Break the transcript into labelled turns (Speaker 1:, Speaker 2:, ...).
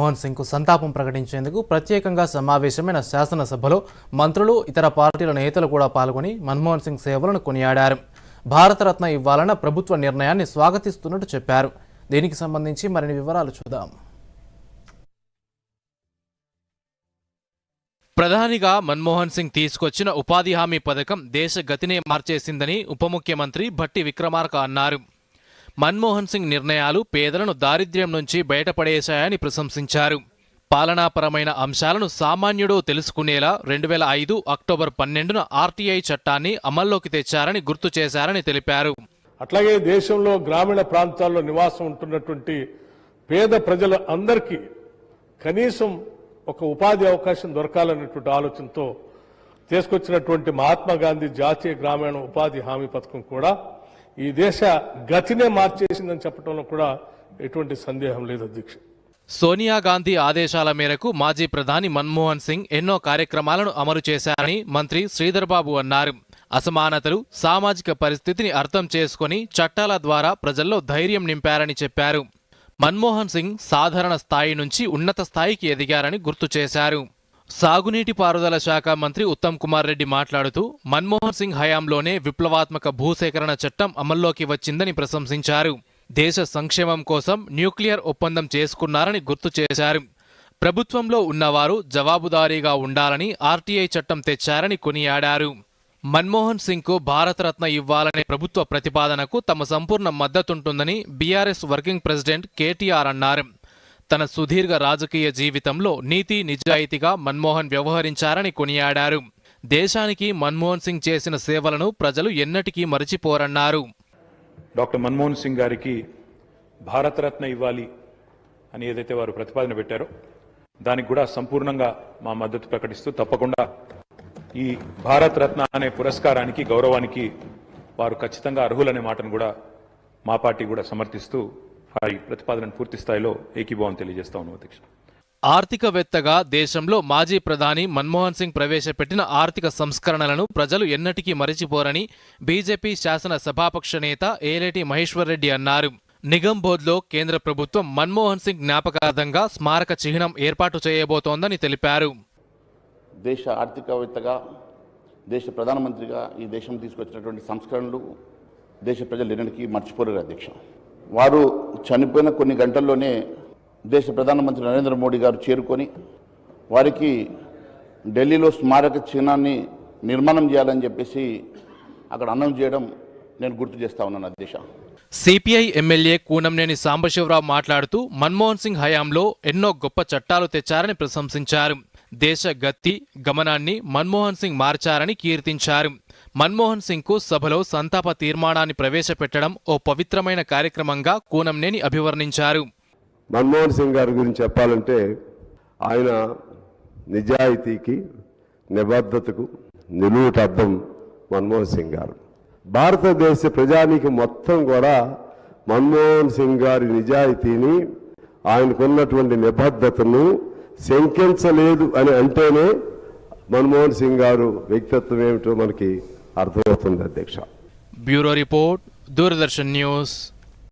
Speaker 1: మోహన్ సింగ్కు సంతాపం ప్రకటించేందుకు ప్రత్యేకంగా సమావేశమైన శాసనసభలో మంత్రులు ఇతర పార్టీల నేతలు కూడా పాల్గొని మన్మోహన్ సింగ్ సేవలను కొనియాడారు. భారతరత్న ఇవ్వాలన్న ప్రభుత్వ నిర్ణయాన్ని స్వాగతిస్తున్నట్టు చెప్పారు. దీనికి సంబంధించి మరిన్ని వివరాలు చూద్దాం. ప్రధానిగా మన్మోహన్ సింగ్ తీసుకొచ్చిన ఉపాధి హామీ పథకం దేశ గతినే మార్చేసిందని ఉప ముఖ్యమంత్రి భట్టి విక్రమార్క అన్నారు. మన్మోహన్ సింగ్ నిర్ణయాలు పేదలను దారిద్ర్యం నుంచి బయటపడేశాయని ప్రశంసించారు. పాలనాపరమైన అంశాలను సామాన్యుడు తెలుసుకునేలా రెండు వేల ఐదు అక్టోబర్ పన్నెండున ఆర్టీఐ చట్టాన్ని అమల్లోకి తెచ్చారని గుర్తు చేశారని తెలిపారు.
Speaker 2: అట్లాగే దేశంలో గ్రామీణ ప్రాంతాల్లో నివాసం ఉంటున్నటువంటి పేద ప్రజల అందరికీ కనీసం ఒక ఉపాధి అవకాశం దొరకాలన్నటువంటి ఆలోచనతో తీసుకొచ్చినటువంటి మహాత్మా గాంధీ జాతీయ గ్రామీణ ఉపాధి హామీ పథకం కూడా ఈ దేశ గతినే మార్చేసిందని చెప్పడంలో కూడా ఎటువంటి సందేహం లేదు అధ్యక్ష.
Speaker 1: సోనియా గాంధీ ఆదేశాల మేరకు మాజీ ప్రధాని మన్మోహన్ సింగ్ ఎన్నో కార్యక్రమాలను అమలు చేశారని మంత్రి శ్రీధర్బాబు అన్నారు. అసమానతలు సామాజిక పరిస్థితిని అర్థం చేసుకొని చట్టాల ద్వారా ప్రజల్లో ధైర్యం నింపారని చెప్పారు. మన్మోహన్ సింగ్ సాధారణ స్థాయి నుంచి ఉన్నత స్థాయికి ఎదిగారని గుర్తు చేశారు. సాగునీటి పారుదల శాఖ మంత్రి ఉత్తమ్ కుమార్ రెడ్డి మాట్లాడుతూ మన్మోహన్ సింగ్ హయాంలోనే విప్లవాత్మక భూసేకరణ చట్టం అమల్లోకి వచ్చిందని ప్రశంసించారు. దేశ సంక్షేమం కోసం న్యూక్లియర్ ఒప్పందం చేసుకున్నారని గుర్తు చేశారు. ప్రభుత్వంలో ఉన్నవారు జవాబుదారీగా ఉండాలని ఆర్టీఐ చట్టం తెచ్చారని కొనియాడారు. మన్మోహన్ సింగ్కు భారతరత్న ఇవ్వాలనే ప్రభుత్వ ప్రతిపాదనకు తమ సంపూర్ణ మద్దతుంటుందని బీఆర్ఎస్ వర్కింగ్ ప్రెసిడెంట్ కేటీఆర్ అన్నారు. తన సుదీర్ఘ రాజకీయ జీవితంలో నీతి నిజాయితీగా మన్మోహన్ వ్యవహరించారని కొనియాడారు. దేశానికి మన్మోహన్ సింగ్ చేసిన సేవలను ప్రజలు ఎన్నటికీ మరచిపోరన్నారు.
Speaker 3: డాక్టర్ మన్మోహన్ సింగ్ గారికి భారతరత్న ఇవ్వాలి అని ఏదైతే వారు ప్రతిపాదన పెట్టారో దానికి కూడా సంపూర్ణంగా మా మద్దతు ప్రకటిస్తూ తప్పకుండా ఈ భారతరత్న అనే పురస్కారానికి గౌరవానికి వారు ఖచ్చితంగా అర్హులనే మాటను కూడా మా పార్టీ కూడా సమర్థిస్తూ వారి ప్రతిపాదనను పూర్తి స్థాయిలో ఏకీభావం తెలియజేస్తా ఉన్నాం అధ్యక్ష.
Speaker 1: ఆర్థికవేత్తగా దేశంలో మాజీ ప్రధాని మన్మోహన్ సింగ్ ప్రవేశపెట్టిన ఆర్థిక సంస్కరణలను ప్రజలు ఎన్నటికీ మరచిపోరని బీజేపీ శాసన సభాపక్ష నేత ఏలేటి మహేశ్వర్ రెడ్డి అన్నారు నిగంబోధ్లో కేంద్ర ప్రభుత్వం మన్మోహన్ సింగ్ జ్ఞాపకార్థంగా స్మారక చిహ్నం ఏర్పాటు చేయబోతోందని తెలిపారు.
Speaker 4: దేశ ఆర్థికవేత్తగా దేశ ప్రధానమంత్రిగా ఈ దేశం తీసుకొచ్చినటువంటి సంస్కరణలు దేశ ప్రజలు ఎన్నటికీ మర్చిపోలేరు అధ్యక్ష. వారు చనిపోయిన కొన్ని గంటల్లోనే దేశ ప్రధానమంత్రి నరేంద్ర మోడీ గారు చేరుకొని వారికి ఢిల్లీలో స్మారక చిహ్నాన్ని నిర్మాణం చేయాలని చెప్పేసి అక్కడ అనౌన్స్ చేయడం నేను గుర్తు చేస్తా ఉన్నాను అధ్యక్ష.
Speaker 1: సిపిఐ ఎమ్మెల్యే కూనంనేని సాంబశివరావు మాట్లాడుతూ మన్మోహన్ సింగ్ హయాంలో ఎన్నో గొప్ప చట్టాలు తెచ్చారని ప్రశంసించారు. దేశ గత్తి గమనాన్ని మన్మోహన్ సింగ్ మార్చారని కీర్తించారు. మన్మోహన్ సింగ్కు సభలో సంతాప తీర్మానాన్ని ప్రవేశపెట్టడం ఓ పవిత్రమైన కార్యక్రమంగా కూనంనేని అభివర్ణించారు.
Speaker 5: మన్మోహన్ సింగ్ గారి గురించి చెప్పాలంటే ఆయన నిజాయితీకి నిబద్ధతకు నిలువుటద్దం మన్మోహన్ సింగ్ గారు. భారతదేశ ప్రజానికి మొత్తం కూడా మన్మోహన్ సింగ్ గారి నిజాయితీని ఆయనకున్నటువంటి నిబద్ధతను శంకించలేదు అని అంటేనే మన్మోహన్ సింగ్ గారు వ్యక్తిత్వం ఏమిటో మనకి అర్థమవుతుంది అధ్యక్ష
Speaker 1: బ్యూరో రిపోర్ట్ దూరదర్శన్ న్యూస్